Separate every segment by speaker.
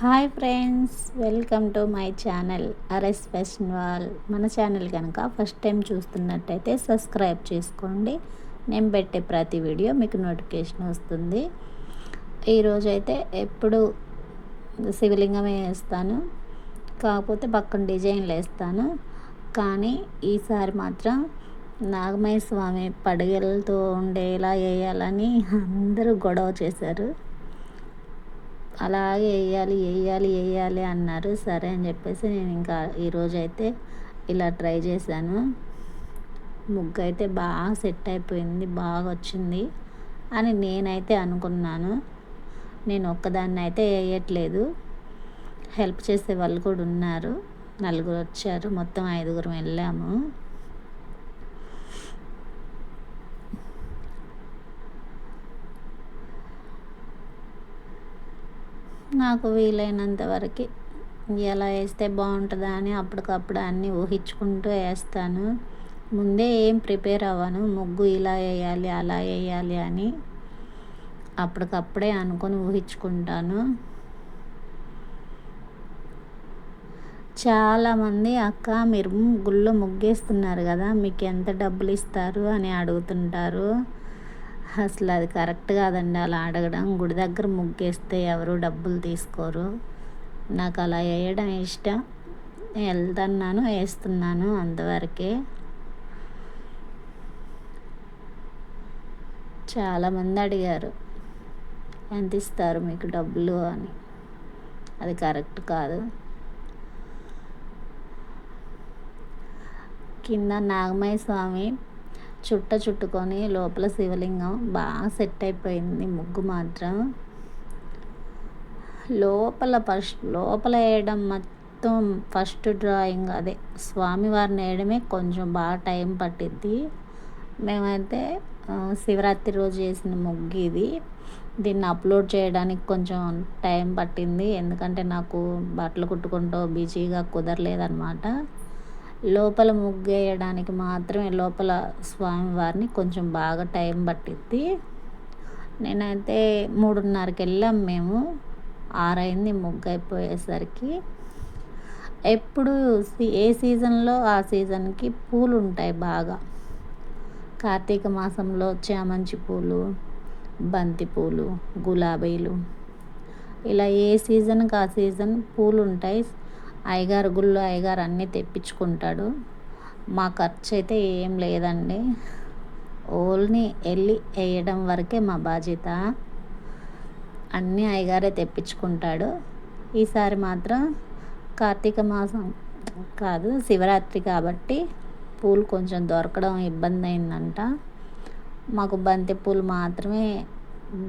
Speaker 1: Hi friends welcome to my channel arrest festival మన channel కనుక first time చూస్తున్నట్టయితే subscribe చేసుకోండి. నేను పెట్టే ప్రతి వీడియో మీకు నోటిఫికేషన్ వస్తుంది. ఈరోజైతే ఎప్పుడు శివలింగమే వేస్తాను. కాకపోతే పక్కన డిజైన్లు వేస్తాను. కానీ ఈసారి మాత్రం నాగమయ స్వామి పడగలతో ఉండేలా వేయాలని అందరూ గొడవ చేశారు. అలాగే వేయాలి వేయాలి వేయాలి అన్నారు. సరే అని చెప్పేసి నేను ఇంకా ఈరోజైతే ఇలా ట్రై చేశాను. ముగ్గు అయితే బాగా సెట్ అయిపోయింది బాగా వచ్చింది అని నేనైతే అనుకున్నాను. నేను ఒక్కదాన్ని అయితే వేయట్లేదు హెల్ప్ చేసే వాళ్ళు కూడా ఉన్నారు. నలుగురు వచ్చారు. మొత్తం ఐదుగురు వెళ్ళాము. నాకు వీలైనంత వరకు ఎలా వేస్తే బాగుంటుందా అని అప్పటికప్పుడు అన్నీ ఊహించుకుంటూ వేస్తాను. ముందే ఏం ప్రిపేర్ అవ్వను. ముగ్గు ఇలా వేయాలి అలా వేయాలి అని అప్పటికప్పుడే అనుకొని ఊహించుకుంటాను. చాలామంది అక్క మీరు గుళ్ళో ముగ్గేస్తున్నారు కదా మీకు ఎంత డబ్బులు ఇస్తారు అని అడుగుతుంటారు. అసలు అది కరెక్ట్ కాదండి. అలా అడగడం గుడి దగ్గర ముగ్గేస్తే ఎవరు డబ్బులు తీసుకోరు. నాకు అలా వేయడం ఇష్టం. వెళ్తున్నాను వేస్తున్నాను అంతవరకే. చాలామంది అడిగారు ఎంత ఇస్తారు మీకు డబ్బులు? అని. అది కరెక్ట్ కాదు. కింద నాగమయ్య స్వామి చుట్ట చుట్టుకొని లోపల శివలింగం బాగా సెట్ అయిపోయింది ముగ్గు మాత్రం. లోపల ఫస్ట్ లోపల వేయడం మొత్తం ఫస్ట్ డ్రాయింగ్ అదే. స్వామివారిని వేయడమే కొంచెం బాగా టైం పట్టిద్ది. మేమైతే శివరాత్రి రోజు చేసిన ముగ్గు ఇది. దీన్ని అప్లోడ్ చేయడానికి కొంచెం టైం పట్టింది. ఎందుకంటే నాకు బట్టలు కుట్టుకుంటూ బిజీగా కుదరలేదన్నమాట. లోపల ముగ్గేయడానికి మాత్రమే లోపల స్వామివారిని కొంచెం బాగా టైం పట్టిద్ది. నేనైతే మూడున్నరకి వెళ్ళాం మేము. ఆరైంది ముగ్గు అయిపోయేసరికి ఎప్పుడు ఏ సీజన్లో ఆ సీజన్కి పూలు ఉంటాయి బాగా. కార్తీక మాసంలో చామంతి పూలు బంతి పూలు గులాబీలు. ఇలా ఏ సీజన్కి ఆ సీజన్ పూలు ఉంటాయి అయ్యగారు గుళ్ళు అయ్యగారు అన్నీ తెప్పించుకుంటాడు. మా ఖర్చు అయితే ఏం లేదండి. ఓన్లీ వెళ్ళి వేయడం వరకే మా బాధ్యత. అన్నీ అయ్యగారే తెప్పించుకుంటాడు. ఈసారి మాత్రం కార్తీక మాసం కాదు శివరాత్రి కాబట్టి పూలు కొంచెం దొరకడం ఇబ్బంది అయిందంట మాకు బంతి పూలు మాత్రమే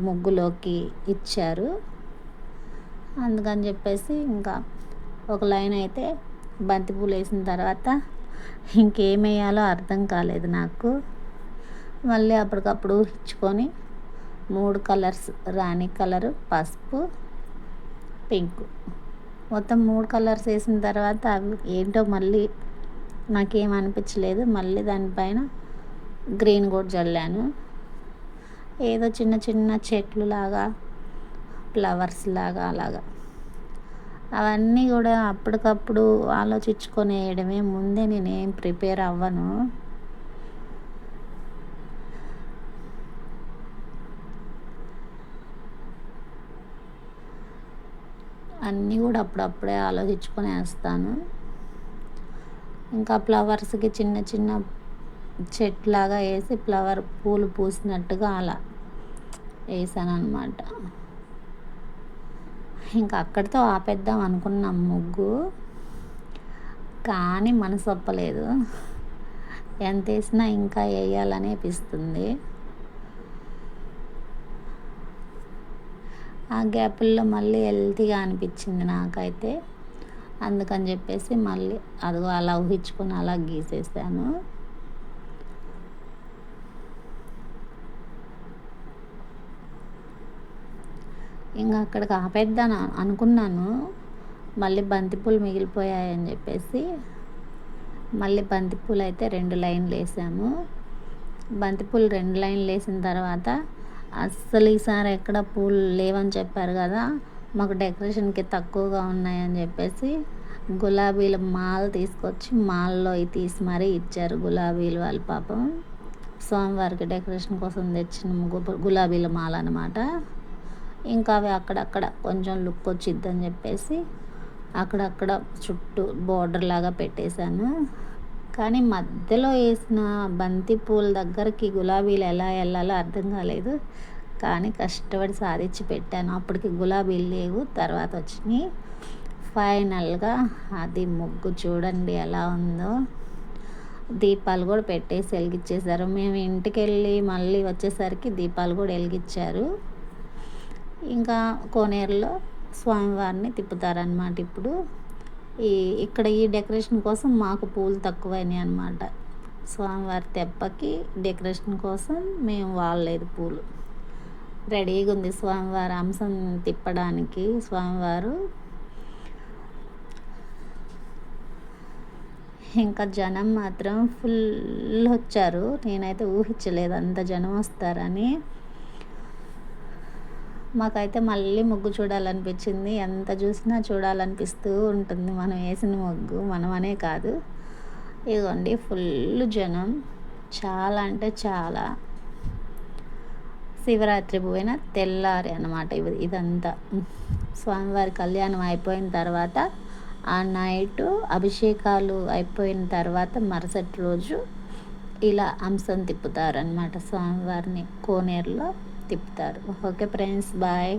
Speaker 1: ముగ్గులోకి ఇచ్చారు. అందుకని చెప్పేసి ఇంకా ఒక లైన్ అయితే బంతిపూలు వేసిన తర్వాత ఇంకేం వేయాలో అర్థం కాలేదు నాకు. మళ్ళీ అప్పటికప్పుడు ఇచ్చుకొని మూడు కలర్స్ రాణి కలరు పసుపు పింక్. మొత్తం మూడు కలర్స్ వేసిన తర్వాత అవి ఏంటో మళ్ళీ నాకేం అనిపించలేదు. మళ్ళీ దానిపైన గ్రీన్ కూడా చల్లాను ఏదో చిన్న చిన్న చెట్లు లాగా ఫ్లవర్స్ లాగా అలాగా. అవన్నీ కూడా అప్పటికప్పుడు ఆలోచించుకొని వేయడమే. ముందే నేనేం ప్రిపేర్ అవ్వను. అన్నీ కూడా అప్పుడప్పుడే ఆలోచించుకొని వేస్తాను. ఇంకా ఫ్లవర్స్కి చిన్న చిన్న చెట్లాగా వేసి ఫ్లవర్ పూలు పూసినట్టుగా అలా వేసాను అనమాట ఇంకా అక్కడితో ఆపేద్దాం అనుకున్నాం ముగ్గు. కానీ మనసు ఒప్పలేదు. ఎంత వేసినా ఇంకా వేయాలని అనిపిస్తుంది. ఆ గ్యాపుల్లో మళ్ళీ హెల్తీగా అనిపించింది నాకైతే. అందుకని చెప్పేసి మళ్ళీ అదిగో అలా ఊహించుకొని అలా గీసేసాను. ఇంకా అక్కడికి ఆపేద్దాను అనుకున్నాను. మళ్ళీ బంతిపూలు మిగిలిపోయాయని చెప్పేసి మళ్ళీ బంతిపూలు అయితే రెండు లైన్లు వేసాము. బంతిపూలు రెండు లైన్లు వేసిన తర్వాత అస్సలు ఈసారి ఎక్కడ పూలు లేవని చెప్పారు కదా మాకు డెకరేషన్కి తక్కువగా ఉన్నాయని చెప్పేసి గులాబీల మాల తీసుకొచ్చి మాల్లో తీసి మరీ ఇచ్చారు గులాబీలు వాళ్ళ పాపం. స్వామివారికి డెకరేషన్ కోసం తెచ్చిన గు- గులాబీల మాల అనమాట ఇంకా అవి అక్కడక్కడ కొంచెం లుక్ వచ్చిద్దని చెప్పేసి అక్కడక్కడ చుట్టూ బోర్డర్ లాగా పెట్టేశాను. కానీ మధ్యలో వేసిన బంతి పూల దగ్గరికి గులాబీలు ఎలా వెళ్ళాలో అర్థం కాలేదు. కానీ కష్టపడి సాధించి పెట్టాను. అప్పటికి గులాబీలు లేవు తర్వాత వచ్చినాయి. ఫైనల్గా అది ముగ్గు చూడండి ఎలా ఉందో. దీపాలు కూడా పెట్టేసి వెలిగించేశారు. మేము ఇంటికి వెళ్ళి మళ్ళీ వచ్చేసరికి దీపాలు కూడా వెలిగించారు. ఇంకా కోనేరులో స్వామివారిని తిప్పుతారనమాట ఇప్పుడు. ఈ ఇక్కడ ఈ డెకరేషన్ కోసం మాకు పూలు తక్కువైనాయి అనమాట స్వామివారి తెప్పకి డెకరేషన్ కోసం మేము వాడలేదు పూలు. రెడీగా ఉంది స్వామివారి అంశం తిప్పడానికి స్వామివారు. ఇంకా జనం మాత్రం ఫుల్ వచ్చారు. నేనైతే ఊహించలేదు అంత జనం వస్తారని. మాకైతే మళ్ళీ ముగ్గు చూడాలనిపించింది. ఎంత చూసినా చూడాలనిపిస్తూ ఉంటుంది. మనం వేసిన ముగ్గు మనం అనే కాదు. ఇదిగోండి ఫుల్ జనం. చాలా అంటే చాలా. శివరాత్రి పోయిన తెల్లారి అనమాట ఇవి ఇదంతా. స్వామివారి కళ్యాణం అయిపోయిన తర్వాత ఆ నైట్ అభిషేకాలు అయిపోయిన తర్వాత మరుసటి రోజు ఇలా అంశం తిప్పుతారనమాట స్వామివారిని కోనేరులో. తిప్పుతారు. Okay friends bye.